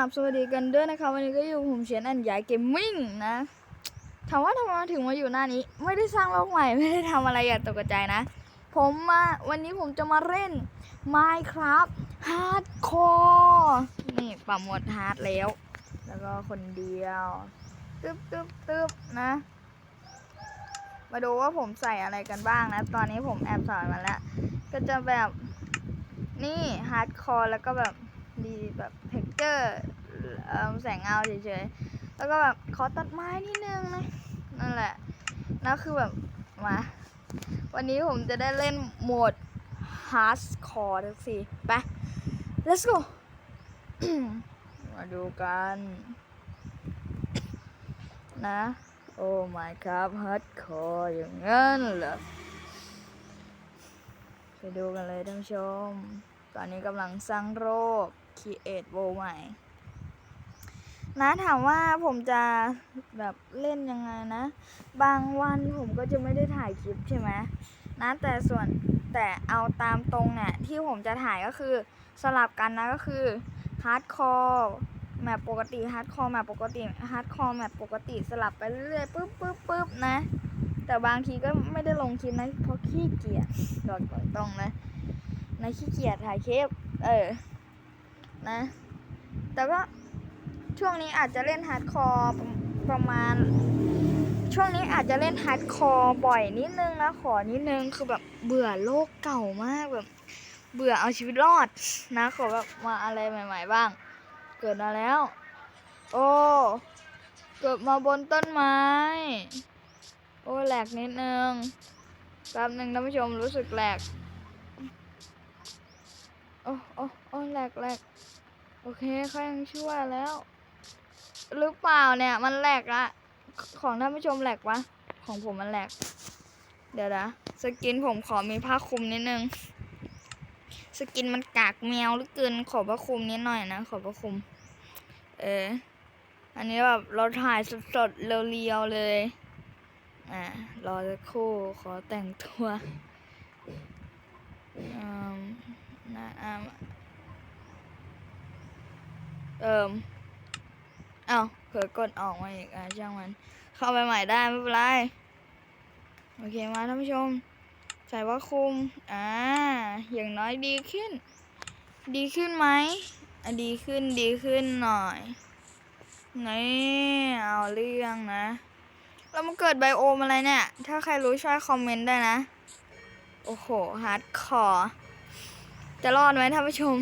ครับสวัสดีกันด้วยนะคะวันนี้ก็อยู่ผมเชียนอันใหญ่เกมมิ่งนะถามว่าทำไมถึงมาอยู่หน้านี้ ไม่ได้สร้างโลกใหม่ไม่ได้ทำอะไรอย่าตกใจนะ ผมมาวันนี้ผมจะมาเล่น Minecraft Hardcore นี่ปรับโหมดฮาร์ดแล้ว แล้วก็คนเดียวตึ๊บตึ๊บตึ๊บนะ มาดูว่าผมใส่อะไรกันบ้างนะ ตอนนี้ผมแอบใส่มาแล้ว ก็จะแบบนี่ฮาร์ดคอร์แล้วก็แบบ ดีแบบเท็กเจอร์แสงเงาเฉยๆ แล้วก็แบบขอตัดไม้นิดนึงนะนั่นแหละนั่นคือแบบมา วันนี้ผมจะได้เล่นโหมดฮาร์ดคอร์ทั้งสี่ไป let's go มาดูกัน นะ โอ้ my ครับฮาร์ดคอร์อย่างนั้นเหรอไปดูกันเลยท่านผู้ชม ตอนนี้กำลังสร้างโรค Create w o ใหม่นะถามว่าผมจะแบบเล่นยังไงนะ บางวันผมก็จะไม่ได้ถ่ายคลิปใช่ไหมนะแต่ส่วนแต่เอาตามตรงเนี่ย ที่ผมจะถ่ายก็คือสลับกันนะก็คือฮาร์ดคอร์แมปปกติฮาร์ดคอร์แมปปกติฮาร์ดคอร์แมปปกติสลับไปเรื่อยๆปึ๊บปึ๊บปึ๊บนะ แต่บางทีก็ไม่ได้ลงคลิปนะเพราะขี้เกียจบอกตรงนะนะขี้เกียจถ่ายคลิปเออ นะ แต่ก็ช่วงนี้อาจจะเล่นฮาร์ดคอร์ประมาณ ช่วงนี้อาจจะเล่นฮาร์ดคอร์บ่อยนิดนึงนะขอนิดนึงคือแบบเบื่อโลกเก่ามากแบบ เบื่อเอาชีวิตรอดนะขอแบบมาอะไรใหม่ ๆ บ้าง เกิดมาแล้ว โอ้เกิดมาบนต้นไม้ โอ้แหลกนิดนึงแป๊บหนึ่งท่านผู้ชมรู้สึกแหลก โอ้โอ้โอ้แหลกแหลก โอเคเขายังชั่วแล้ว หรือเปล่าเนี่ยมันแหลกอะของท่านผู้ชมแหลกวะของผมมันแหลก เดี๋ยวนะสกินผมขอมีผ้าคลุมนิดนึง สกินมันกากแมวหรือเกินขอผ้าคลุมนิดหน่อยนะขอผ้าคลุม เอออันนี้แบบเราถ่ายสดๆเรียวๆเลยอ่ารอสักครู่ขอแต่งตัวอืมนะอ่า เอิมเอ้าเผลอกดออกมาอีกอะช่างมัน เข้าไปใหม่ได้ไม่เป็นไร โอเคมาท่านผู้ชม ใส่ว่าคุมอ่าอย่างน้อยดีขึ้น ดีขึ้นไหมอะดีขึ้นดีขึ้นหน่อยนี่เอาเรื่องนะแล้วมันเกิดไบโอมอะไรเนี่ย ถ้าใครรู้ช่วยคอมเมนต์ได้นะ โอ้โหฮาร์ดคอร์จะรอดไหมท่านผู้ชม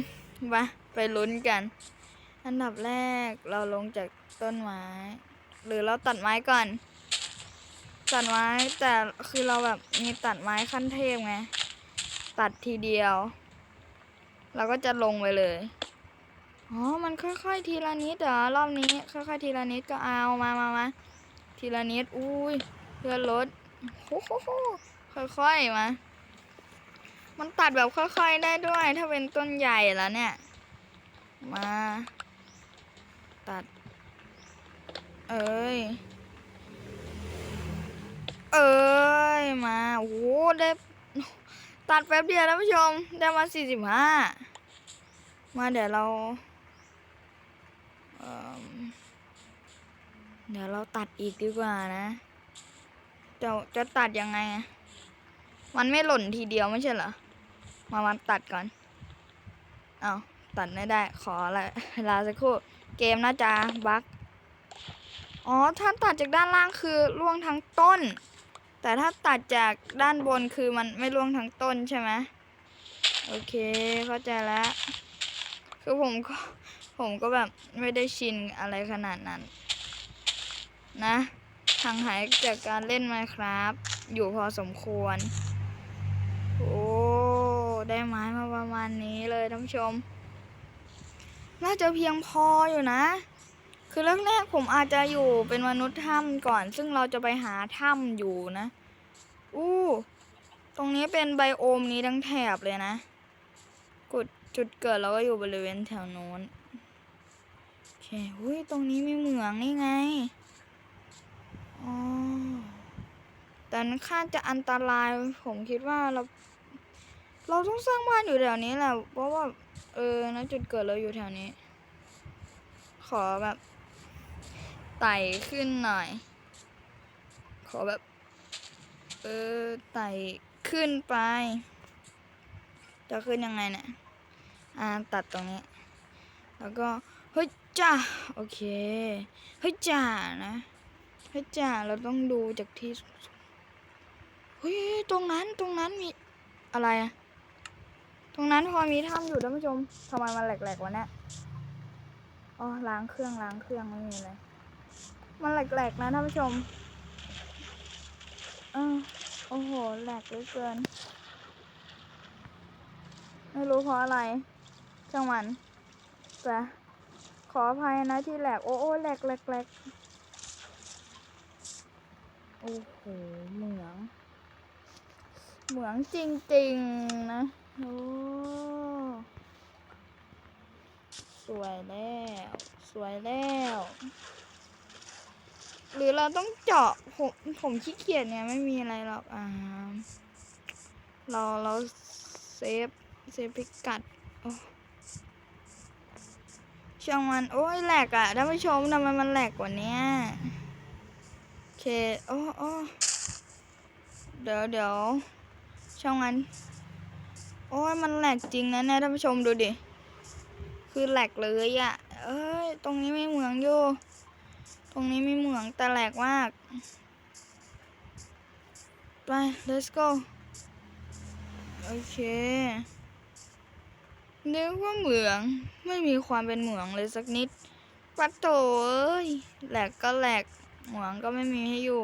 ไปไปลุ้นกัน อันดับแรกเราลงจากต้นไม้ หรือเราตัดไม้ก่อน ตัดไม้แต่คือเราแบบมีตัดไม้ขั้นเทพไง ตัดทีเดียว เราก็จะลงไปเลย อ๋อ มันค่อยๆทีละนิดเหรอรอบนี้ ค่อยๆทีละนิดก็เอามามามาทีละนิด อุ้ยเพื่อนรถโอ้โหค่อยๆมา มันตัดแบบค่อยๆได้ด้วย ถ้าเป็นต้นใหญ่แล้วเนี่ย มา ตัด เอ้ย เอ้ย มา โอ้โห ได้ ตัดแป๊บเดียวท่านผู้ชม ได้มาสี่สิบห้า มาเดี๋ยวเราเอิ่มเดี๋ยวเราตัดอีกดีกว่านะ จะจะตัดยังไง มันไม่หล่นทีเดียวไม่ใช่เหรอ มามาตัดก่อน เอาตัดไม่ได้ ขอละเวลาสักครู่ เกมน่าจะบั๊กอ๋อถ้าตัดจากด้านล่างคือร่วงทั้งต้น แต่ถ้าตัดจากด้านบนคือมันไม่ร่วงทั้งต้นใช่ไหมโอเคเข้าใจแล้ว คือผมก็ผมก็แบบไม่ได้ชินอะไรขนาดนั้น นะห่างหายจากการเล่น Minecraft อยู่พอสมควร โอ้ ได้ไม้มาประมาณนี้เลยท่านผู้ชม น่าจะเพียงพออยู่นะ คือแรกๆผมอาจจะอยู่เป็นมนุษย์ถ้ำก่อน ซึ่งเราจะไปหาถ้ำอยู่นะ อู้ ตรงนี้เป็นไบโอมนี้ทั้งแถบเลยนะกดจุดเกิดเราก็อยู่บริเวณแถวโน้นโอเคหุ้ย ตรงนี้มีเหมืองนี่ไง อ๋อ แต่มันค่าจะอันตราย ผมคิดว่าเรา เราต้องสร้างบ้านอยู่แถวนี้แหละ เพราะว่า เออนะจุดเกิดเราอยู่แถวนี้ ขอแบบไต่ขึ้นหน่อย ขอแบบ เออไต่ขึ้นไป จะขึ้นยังไงเนี่ย อ่าตัดตรงนี้ แล้วก็เฮ้ยจ้าโอเคเฮ้ยจ้านะเฮ้ยจ้าเราต้องดูจากที่เฮ้ยตรงนั้นตรงนั้นมีอะไรอะ ตรงนั้นพอมีถ้ำอยู่ท่านผู้ชมทำไมมันแหลกๆวะเนี่ยอ๋อล้างเครื่องล้างเครื่องไม่มีเลยมันแหลกๆนะท่านผู้ชมเออโอ้โหแหลกเหลือเกิน ไม่รู้เพราะอะไรช่างมันแต่ขออภัยนะที่แหลกโอ้โอ้แหลกแหลกแหลกโอ้โหเหมือง เหมืองจริง ๆ นะ โอ้สวยแล้ว สวยแล้ว หรือเราต้องเจาะผมผมขี้เกียจเนี่ยไม่มีอะไรหรอกอ่าเราเราเซฟเซฟพิกัดโอ้ช่างมันโอ้ยแหลกอะท่านผู้ชมทำไมมันแหลกกว่านี้โอเคโอ้โอ้เดี๋ยวเดี๋ยวช่างมัน โอ้ยมันแหลกจริงนะเนี่ยท่านผู้ชมดูดิ คือแหลกเลยอะเอ้ย ตรงนี้ไม่เหมืองอยู่ ตรงนี้ไม่เหมืองแต่แหลกมาก ไป let's go โอเคนึกว่าเหมืองไม่มีความเป็นเหมืองเลยสักนิด ปัดโถเอ้ยแหลกก็แหลกเหมืองก็ไม่มีให้อยู่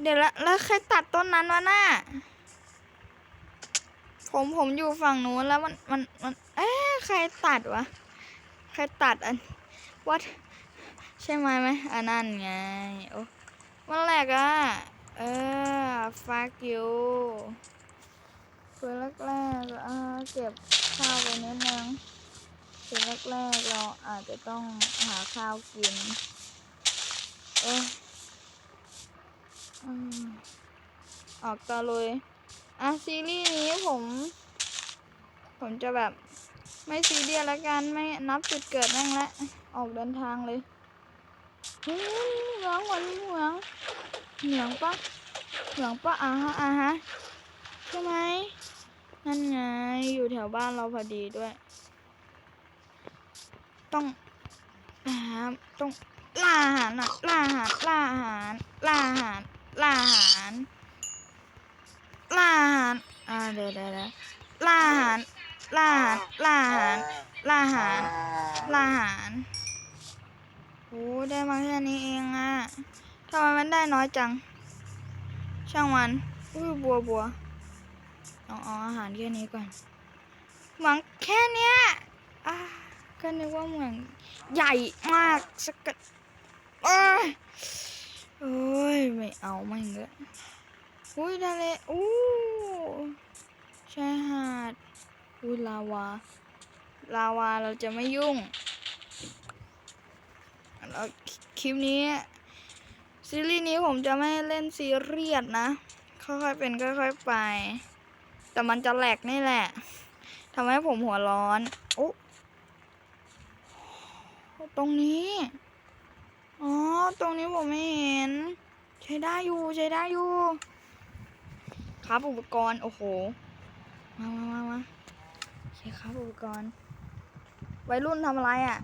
เดี๋ยวละแล้วใครตัดต้นนั้นวะน่ะ ผมผมอยู่ฝั่งนู้นแล้วมันมันมันเอ๊ะใครตัดวะ ใครตัดอันวัดใช่ไหมไหมอันนั้นไง โอ้มันแหลกอะเออ fuck you คือแรกๆเออเก็บข้าวไปนิดนึงคือแรกๆเราอาจจะต้องหาข้าวกิน เอออออกตะลุย อะซีรีส์นี้ผม ผมจะแบบ ไม่ซีเรียสละกันไม่นับจุดเกิดแม่งละออกเดินทางเลยเฮ้ยเหมืองวันเหมืองเหมืองปะเหมืองปะอ่าฮะอ่าฮะใช่ไหมนั่นไงอยู่แถวบ้านเราพอดีด้วย ต้องหาต้องล่าอาหารน่ะล่าอาหารล่าอาหารล่าอาหารล่าอาหารล่าอาหารอ่าเดี๋ยวเดี๋ยวเดี๋ยวล่าอาหารล่าอาหารล่าอาหารล่าอาหารล่าอาหารโอ้ได้มาแค่นี้เองอะทำไมมั น้อยจัง ช่างมันอุ้ยบัวบัวเอาเอาอาหารแค่นี้ก่อนหวังแค่เนี้ยอ่าก็นึกว่าเหมืองใหญ่มากสักกะโอ้ยโอ้ยไม่เอาไม่เงอะอุ้ยทะเลอู้ชายหาดอุ้ยลาวาลาวาเราจะไม่ยุ่งแล้วคลิปนี้ ซีรีส์นี้ผมจะไม่เล่นซีเรียสนะ ค่อยๆเป็นค่อยๆไป แต่มันจะแหลกนี่แหละทำให้ผมหัวร้อนโอ้ตรงนี้ อ๋อ ตรงนี้ผมไม่เห็น ใช้ได้อยู่ ใช้ได้อยู่ ครับอุปกรณ์ โอ้โห มามามามาโอเครับอุปกรณ์ วัยรุ่นทำอะไรอะ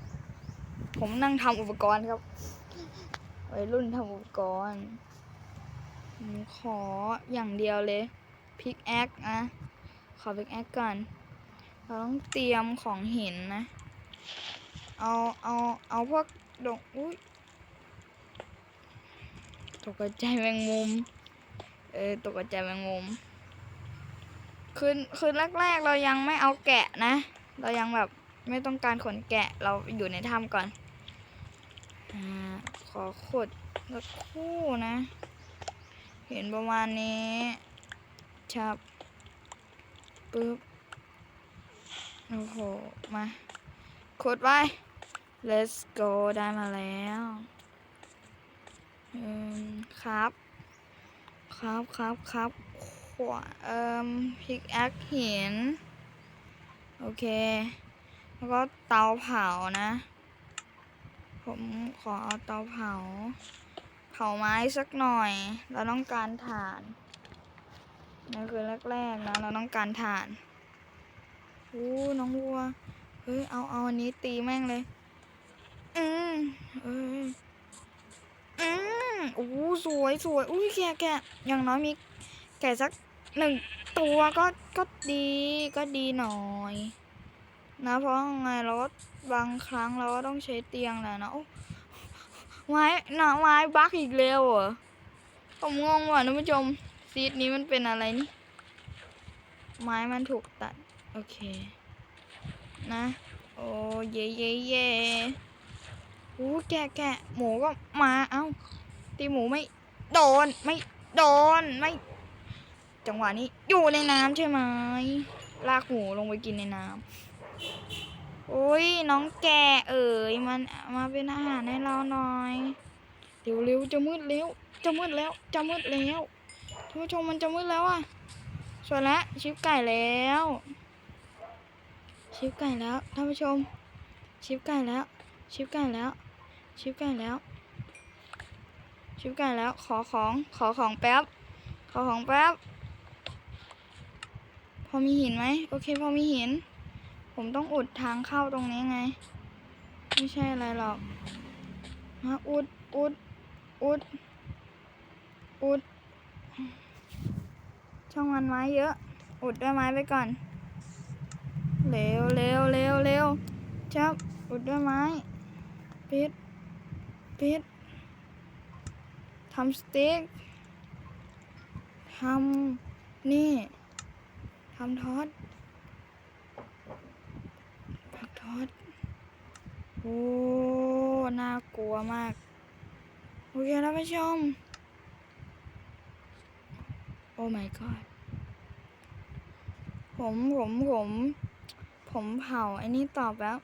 ผมนั่งทำอุปกรณ์ครับ วัยรุ่นทำอุปกรณ์ขออย่างเดียวเลยพิกแอคนะ ขอพิกแอคก่อน เราต้องเตรียมของหินนะ เอาเอาเอาพวกดอกอุ้ยตกใจแมงมุม เออตกใจแมงมุม คืนคืนแรกๆเรายังไม่เอาแกะนะ เรายังแบบไม่ต้องการขนแกะเราอยู่ในถ้ำก่อน อ่า ขอขุดสักคู่นะ เห็นประมาณนี้ชับปึ๊บโอ้โห มาขุดไว้ let's go ได้มาแล้วอืมครับ ครับครับครับขวาเอ่มพิกแอคหิน โอเค แล้วก็เตาเผานะ ผมขอเอาเตาเผา เผาไม้สักหน่อย เราต้องการถ่านนั่นคือแรกๆนะเราต้องการถ่านอู้น้องวัว เฮ้ย เอาเอาอันนี้ตีแม่งเลย อืมเอ้ยอืมอู้สวยสวยอุ้ยแกะแกะอย่างน้อยมีแกะสักหนึ่งตัวก็ก็ดีก็ดีหน่อย นะเพราะยังไงเราก็บางครั้งเราก็ต้องใช้เตียงแหละนะไม้หนาไม้บักอีกแล้วเหรอผมงงว่ะท่านผู้ชมซีดนี้มันเป็นอะไรนี่ ไม้มันถูกตัด โอเค นะ โอ้เย่เย่เย่โอ้แกะแกะหมูก็มาเอ้าตีหมูไม่โดนไม่โดนไม่ จังหวะนี้อยู่ในน้ำใช่ไหมลากหมูลงไปกินในน้ำ อ้ยน้องแกเอ๋ยมันมาเป็นอาหารให้เราหน่อยเร็วเร็วจะมืดแล้วจะมืดแล้วจะมืดแล้วท่านผู้ชมมันจะมืดแล้วอะสวยแล้วชิปไก่แล้วชิปไก่แล้วท่านผู้ชม ชิปไก่แล้วชิปไก่แล้วชิปไก่แล้วชิปไก่แล้วขอของขอของแป๊บขอของแป๊บพอมีหินไหมโอเคพอมีหิน ผมต้องอุดทางเข้าตรงนี้ไง ไม่ใช่อะไรหรอกมาอุดอุดอุดอุด ช่องมันไม้เยอะ อุดด้วยไม้ไปก่อน เร็วเร็วเร็วเร็วจับอุดด้วยไม้ ปิด ปิด ทำสเต็กทำ นี่ ทำทอดผักทอ ดโอ้ น่ากลัวมาก โอเคท่านผู้ชม โอ้ my god ผมผมผม ผมเผาไอ้นี่ตอบแล้ว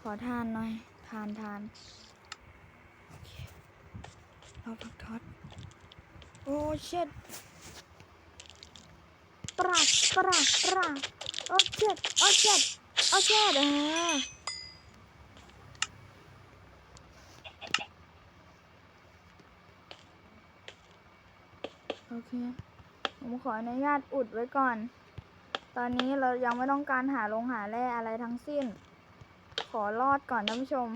ขอทานหน่อย ทานทานโอเราผักทอดโอ้เช็ดปราปราปราโอ้เช็ดโอ้เช็ด โอเช็ดเอโอเคผมขออนุญาตอุดไว้ก่อน ตอนนี้เรายังไม่ต้องการหาลงหาแร่อะไรทั้งสิ้น ขอรอดก่อนท่านผู้ชม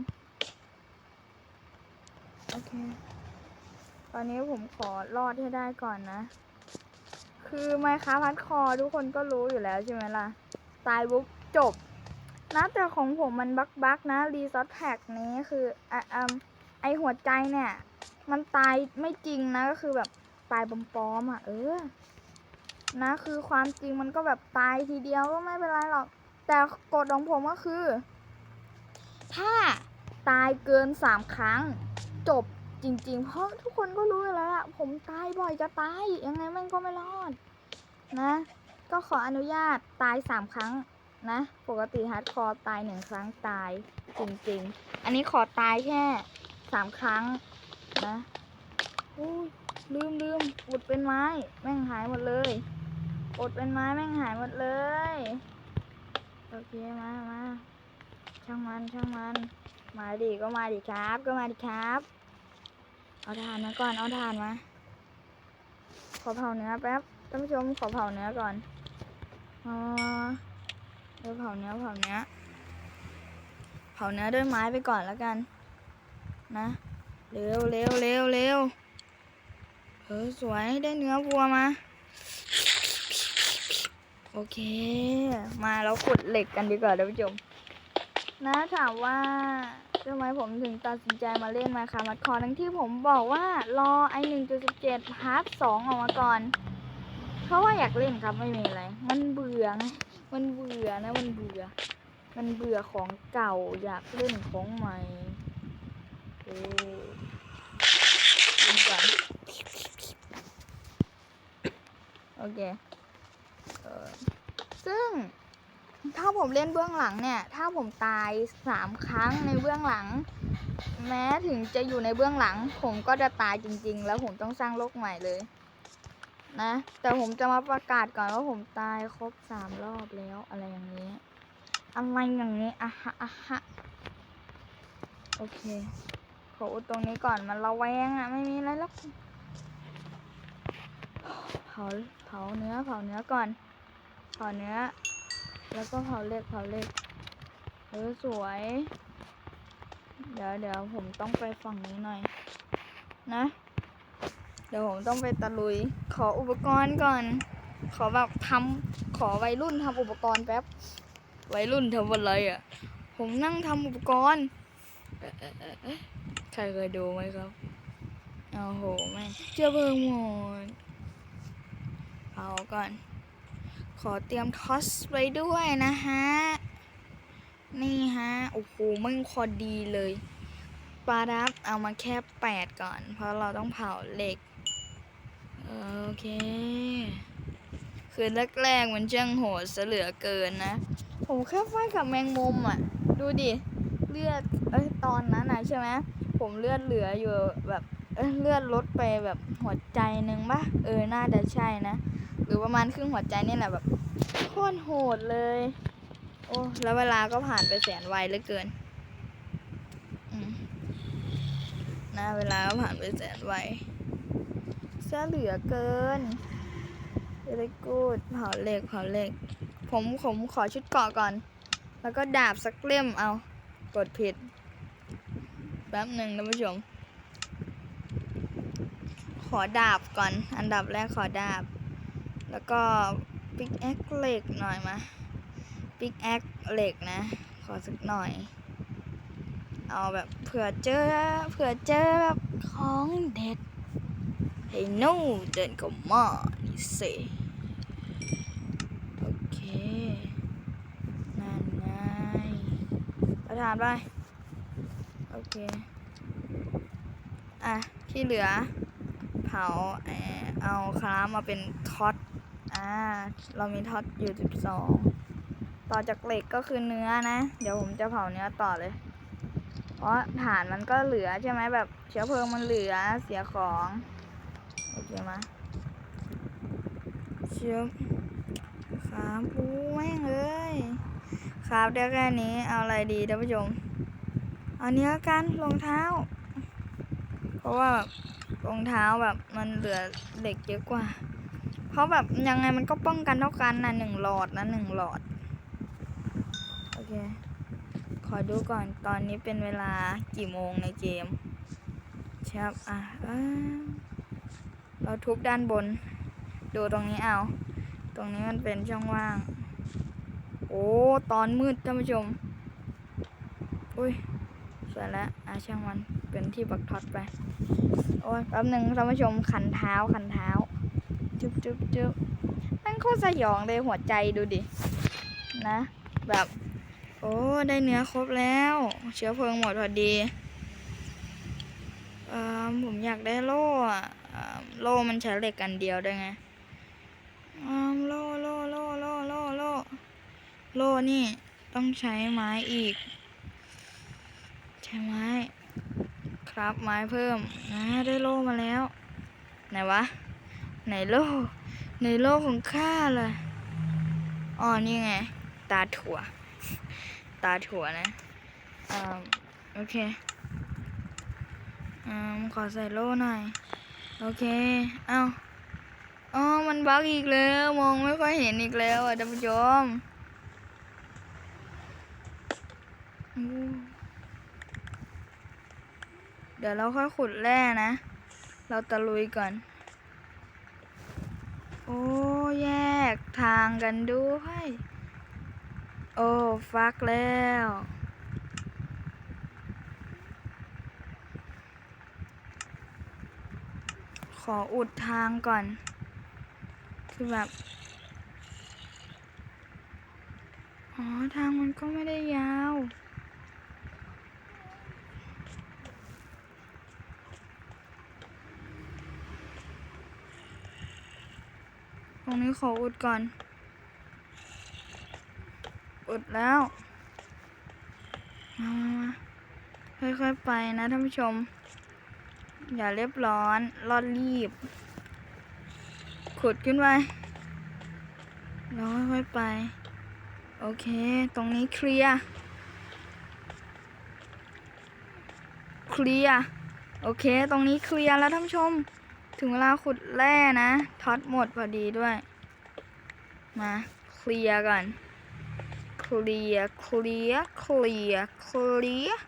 โอเค ตอนนี้ผมขอรอดให้ได้ก่อนนะ คือไมค้าพัดคอทุกคนก็รู้อยู่แล้วใช่ไหมล่ะ ตายปุ๊บจบ นะแต่ของผมมันบักบักนะรีซอสแพ็กนี้คืออะอืมไอหัวใจเนี่ย มันตายไม่จริงนะก็คือแบบตายปลอมๆอะ เออ นะคือความจริงมันก็แบบตายทีเดียวก็ไม่เป็นไรหรอก แต่กฎของผมก็คือ ถ้าตายเกินสามครั้ง จบจริง ๆ เพราะทุกคนก็รู้แล้วล่ะผมตายบ่อยจะตายยังไงมันก็ไม่รอด นะ ก็ขออนุญาตตายสามครั้ง นะ ปกติฮาร์ดคอร์ตายหนึ่งครั้งตายจริงๆ อันนี้ขอตายแค่สามครั้งนะอุ้ยลืมลืมอุดเป็นไม้ แม่งหายหมดเลยอดเป็นไม้แม่งหายหมดเลย โอเคมามาช่างมันช่างมัน มาดิก็มาดิครับ ก็มาดิครับ เอาถ่านมาก่อนเอาถ่านมา ขอเผาเนื้อแป๊บท่านผู้ชมขอเผาเนื้อก่อนอ๋อ เดี๋ยวเผาเนื้อเผาเนื้อเผาเนื้อด้วยไม้ไปก่อนแล้วกัน นะเร็วเร็วเร็วเร็วเออสวยได้เนื้อวัวมา โอเค มาเราขุดเหล็กกันดีกว่าท่านผู้ชมนะถามว่าทำไมผมถึงตัดสินใจมาเล่นมาคามัดคอทั้งที่ผมบอกว่ารอไอหนึ่งจุดสิบเจ็ดพาร์ทสองออกมาก่อน เพราะว่าอยากเล่นครับไม่มีอะไร มันเบื่อไง มันเบื่อนะมันเบื่อ มันเบื่อของเก่าอยากเล่นของใหม่เออเล่นก่อนโอเคเออซึ่งถ้าผมเล่นเบื้องหลังเนี่ย ถ้าผมตายสามครั้งในเบื้องหลัง แม้ถึงจะอยู่ในเบื้องหลัง ผมก็จะตายจริง ๆ แล้วผมต้องสร้างโลกใหม่เลย นะ แต่ผมจะมาประกาศก่อนว่าผมตายครบสามรอบแล้วอะไรอย่างนี้ อะไรอย่างนี้อะฮะอะฮะโอเคขออุดตรงนี้ก่อนมันระแวงอะไม่มีอะไรหรอกเผาเผาเนื้อเผาเนื้อก่อน เผาเนื้อ แล้วก็เผาเล็กเผาเล็กเออสวย เดี๋ยวเดี๋ยวผมต้องไปฝั่งนี้หน่อย นะ เดี๋ยวผมต้องไปตะลุย ขออุปกรณ์ก่อน ขอแบบทำขอวัยรุ่นทำอุปกรณ์แป๊บ วัยรุ่นทำอะไรอะ ผมนั่งทำอุปกรณ์ใครเคยดูไหมครับโอ้โหแม่เชื่อเบิงหมดเอาก่อน ขอเตรียมทอสไว้ด้วยนะฮะ นี่ฮะ โอ้โหมันพอดีเลยปลาดับเอามาแค่แปดก่อน เพราะเราต้องเผาเหล็ก โอเค คือแรกๆมันช่างโหดเสเหลือเกินนะ ผมแค่ไฟกับแมงมุมอะ ดูดิ เลือด เอ้ย ตอนนั้นนะใช่ไหม ผมเลือดเหลืออยู่แบบเเลือดลดไปแบบหัวใจหนึ่งปะเออ น่าจะใช่นะ หรือประมาณครึ่งหัวใจนี่แหละแบบโคตรโหดเลย โอ้ แล้วเวลาก็ผ่านไปแสนไวเหลือเกินอืมนะเวลาก็ผ่านไปแสนไว เสียเหลือเกินเลยกูดเผาเหล็กเผาเหล็ก ผมผมขอชุดเกาะก่อน แล้วก็ดาบสักเล่มเอา กดผิด แป๊บหนึ่งท่านผู้ชม ขอดาบก่อน อันดับแรกขอดาบ แล้วก็ปิกแอคเหล็กหน่อยมาปิกแอคเหล็กนะ ขอสักหน่อย เอาแบบเผื่อเจอเผื่อเจอแบบของเด็ด ไอ้นู่เดินกับมานี่สิโอเค นั่นไงประทานไป โอเค อะ ที่เหลือ เผาเอ่อเอาคล้ามาเป็นท็อตอ่า เรามีท็อตอยู่12ต่อจากเหล็กก็คือเนื้อนะ เดี๋ยวผมจะเผาเนื้อต่อเลยเพราะฐานมันก็เหลือใช่ไหมแบบเชื้อเพลิงมันเหลือเสียของ โอเคมาเชื้อครับปูแม่งเอ้ยครับได้แค่นี้เอาอะไรดีท่านผู้ชมเอาเนี้ยกันรองเท้า เพราะว่าแบบรองเท้าแบบมันเหลือเหล็กเยอะกว่า เพราะแบบยังไงมันก็ป้องกันเท่ากันนะหนึ่งหลอดนะหนึ่งหลอด โอเค ขอดูก่อนตอนนี้เป็นเวลากี่โมงในเกม ครับอะ เราทุบด้านบน ดูตรงนี้เอา ตรงนี้มันเป็นช่องว่าง โอ้ ตอนมืดท่านผู้ชม อุ้ยสวยแล้วอะช่างมัน เป็นที่บักท็อตไป โอ้ยแป๊บหนึ่งท่านผู้ชมขันเท้าขันเท้า จุ๊บจุ๊บจุ๊บมันโคตรสยองเลยหัวใจดูดิ นะ แบบ โอ้ ได้เนื้อครบแล้ว เชื้อเพลิงหมดพอดี เออผมอยากได้โล่อะ โล่มันใช้เหล็กกันเดียวได้ไงอืมโล่โล่โล่โล่โล่โล่โล่นี่ต้องใช้ไม้อีก ใช้ไม้ ครับไม้เพิ่มนะได้โล่มาแล้ว ไหนวะ ไหนโล่ในโล่ของข้าล่ะอ๋อนี่ไง ตาถั่ว ตาถั่วนะอ่าโอเคอ่าขอใส่โล่หน่อย โอเค เอ้าอ๋อ มันบักอีกแล้ว มองไม่ค่อยเห็นอีกแล้วอะท่านผู้ชมเดี๋ยวเราค่อยขุดแร่นะ เราตะลุยก่อน โอ้ แยกทางกันด้วย โอ้ ฟักแล้ว ขออุดทางก่อน คือแบบ อ๋อ ทางมันก็ไม่ได้ยาว ตรงนี้ขออุดก่อน อุดแล้ว มามาค่อยๆไปนะท่านผู้ชม อย่าเรียบร้อนรอดรีบ ขุดขึ้นไปแล้วค่อยๆไป โอเค ตรงนี้เคลียร์ เคลียร์ โอเค ตรงนี้เคลียร์แล้วท่านชม ถึงเวลาขุดแร่นะ ท็อตหมดพอดีด้วย มา เคลียร์ก่อน เคลียร์ เคลียร์ เคลียร์ เคลียร์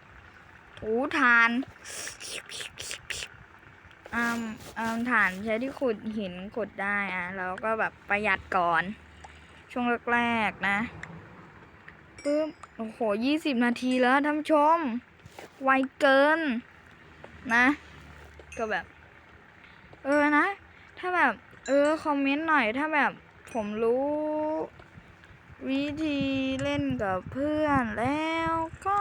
ถูฐาน อ่าอ่าฐานใช้ที่ขุดหินขุดได้อะแล้วก็แบบประหยัดก่อน ช่วงแรกๆนะปึ๊บโอ้โหยี่สิบนาทีแล้วท่านผู้ชม ไวเกิน นะ ก็แบบ เออนะ ถ้าแบบ เออ คอมเมนต์หน่อย ถ้าแบบผมรู้ วิธีเล่นกับเพื่อนแล้วก็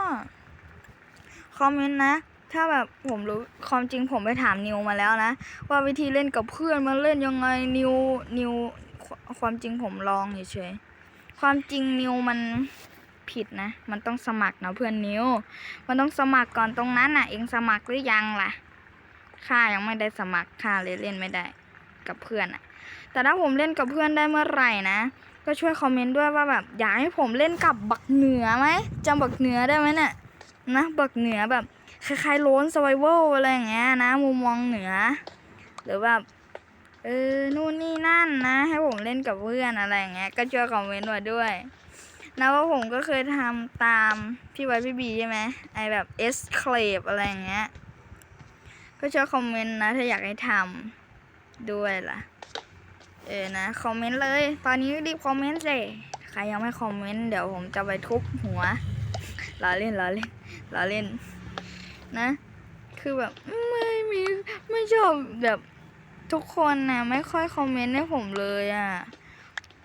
คอมเมนต์นะ ถ้าแบบผมรู้ความจริงผมไปถามนิวมาแล้วนะ ว่าวิธีเล่นกับเพื่อนมันเล่นยังไงนิวนิวความจริงผมลองเฉยๆความจริงนิวมันผิดนะ มันต้องสมัครนะเพื่อนนิวมันต้องสมัครก่อนตรงนั้นน่ะ เองสมัครหรือยังล่ะข้ายังไม่ได้สมัครข้าเลยเล่นไม่ได้กับเพื่อนอะแต่ถ้าผมเล่นกับเพื่อนได้เมื่อไหร่นะก็ช่วยคอมเมนต์ด้วยว่าแบบอยากให้ผมเล่นกับบักเหนือไหมจำบักเหนือได้ไหมเนี่ยนะบักเหนือแบบ คล้ายๆโลนสไวเวลอะไรอย่างเงี้ยนะ มุมมองเหนือ หรือแบบเออนู่นนี่นั่นนะ ให้ผมเล่นกับเพื่อนอะไรอย่างเงี้ยก็ช่วยคอมเมนต์มาด้วย นะว่าผมก็เคยทำตามพี่ไว้พี่บีใช่ไหมไอแบบเอสเคลปอะไรอย่างเงี้ยก็ช่วยคอมเมนต์นะ ถ้าอยากให้ทำด้วยล่ะ เออนะคอมเมนต์เลย ตอนนี้รีบคอมเมนต์สิใครยังไม่คอมเมนต์เดี๋ยวผมจะไปทุบหัวล้อเล่นล้อเล่นล้อเล่น นะ คือแบบไม่มีไม่ชอบแบบทุกคนนะไม่ค่อยคอมเมนต์ให้ผมเลยอะ่ะ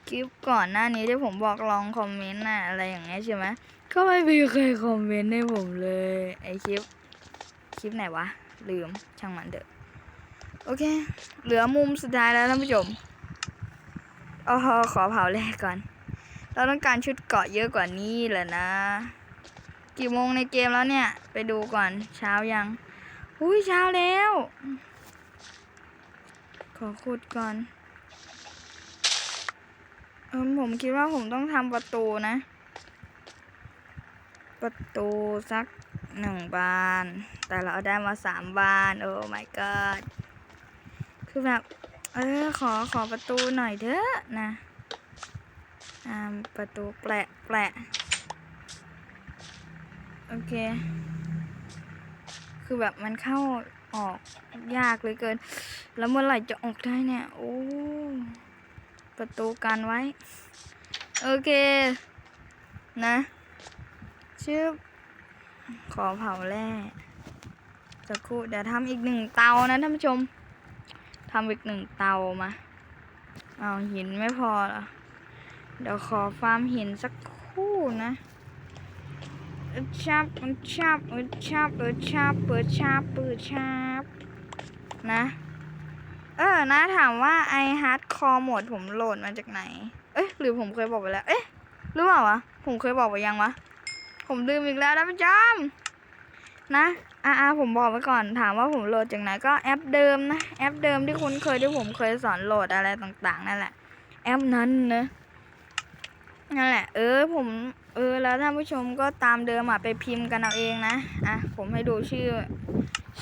คลิปก่อนหน้านี้ที่ผมบอกลองคอมเมนต์น่ะอะไรอย่างเงี้ยใช่ไหมก็ไม่มีใครคอมเมนต์ให้ผมเลย ไอคลิป คลิปไหนวะ ลืมช่างมันเถอะ โอเค เหลือมุมสุดท้ายแล้วท่านผู้ชมอ๋อขอเผาแรกก่อน เราต้องการชุดเกาะเยอะกว่านี้แหละนะ กี่โมงในเกมแล้วเนี่ย ไปดูก่อนเช้ายังอุ้ยเช้าแล้ว ขอขุดก่อนเออผมคิดว่าผมต้องทำประตูนะ ประตูสักหนึ่งบาน แต่เราได้มาสามบาน โอ้ my god คือแบบ เออ ขอขอประตูหน่อยเถอะนะ อ่า ประตูแปะแปะ โอเค คือแบบมันเข้าออกยากเลยเกิน แล้วเมื่อไหร่จะออกได้เนี่ย โอ้ ประตูกันไว้ โอเค นะ ชื่อ ขอเผาแร่สักครู่เดี๋ยวทำอีกหนึ่งเตานะท่านผู้ชมทำอีกหนึ่งเตามา เอาหินไม่พอเหรอ เดี๋ยวขอฟาร์มหินสักครู่นะ ชับอึดชับชับชับเปิดชับเปิดชับนะ เออนะถามว่าไอฮาร์ดคอร์โหมดผมโหลดมาจากไหน เอ๊ะหรือผมเคยบอกไปแล้ว เอ๊ะหรือเปล่าวะ ผมเคยบอกไปยังวะ ผมลืมอีกแล้วนะพี่จอมนะอ่าผมบอกไว้ก่อนถามว่าผมโหลดจากไหนก็แอปเดิมนะ แอปเดิมที่คุ้นเคยที่ผมเคยสอนโหลดอะไรต่างๆนั่นแหละ แอปนั้นนะ นั่นแหละ เออผมเออแล้วท่านผู้ชมก็ตามเดิมอะไปพิมพ์กันเอาเองนะ อะ ผมให้ดูชื่อ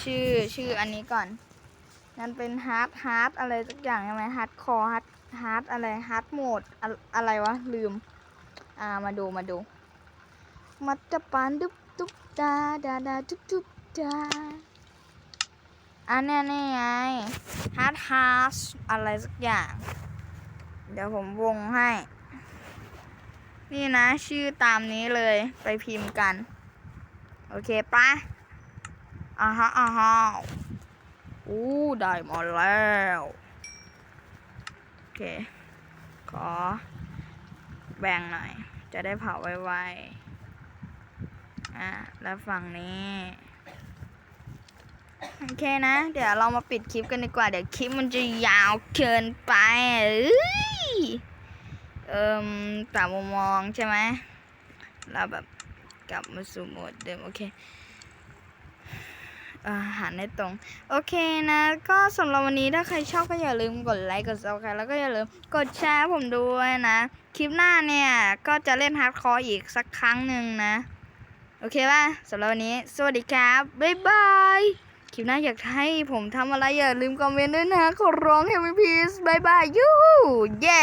ชื่อชื่ออันนี้ก่อน นั่นเป็นฮาร์ดฮาร์ดอะไรสักอย่างใช่ไหมฮาร์ดคอร์ฮาร์ดฮาร์ดอะไรฮาร์ดโหมดอะไรวะ ลืม อ่ามาดูมาดูมัตตปานดุบดุบดาดาดาดุบดุบดาอันนี้นี่ไงฮาร์ดฮาร์ดอะไรสักอย่าง เดี๋ยวผมวงให้ นี่นะ ชื่อตามนี้เลยไปพิมพ์กัน โอเคปะอ่าฮะอ่าฮะอู้ได้มาแล้ว โอเค ขอ แบ่งหน่อย จะได้เผาไวๆอะแล้วฝั่งนี้โอเคนะ เดี๋ยวเรามาปิดคลิปกันดีกว่า เดี๋ยวคลิปมันจะยาวเกินไป เอ้ยเอิมตามมุมมองใช่ไหมเราแบบกลับมาสู่โหมดเดิมโอเคหารในตรง โอเคนะ ก็สำหรับวันนี้ถ้าใครชอบก็อย่าลืมกดไลค์กดซับสไครต์แล้วก็อย่าลืมกดแชร์ผมด้วยนะ คลิปหน้าเนี่ย ก็จะเล่นฮาร์ดคอร์อีกสักครั้งหนึ่งนะ โอเคป่ะสำหรับวันนี้ สวัสดีครับ บ๊ายบาย คลิปหน้าอยากให้ผมทำอะไรอย่าลืมคอมเมนต์ด้วยนะ ขอร้องให้พีพีสบ๊ายบาย ยูฮูเย้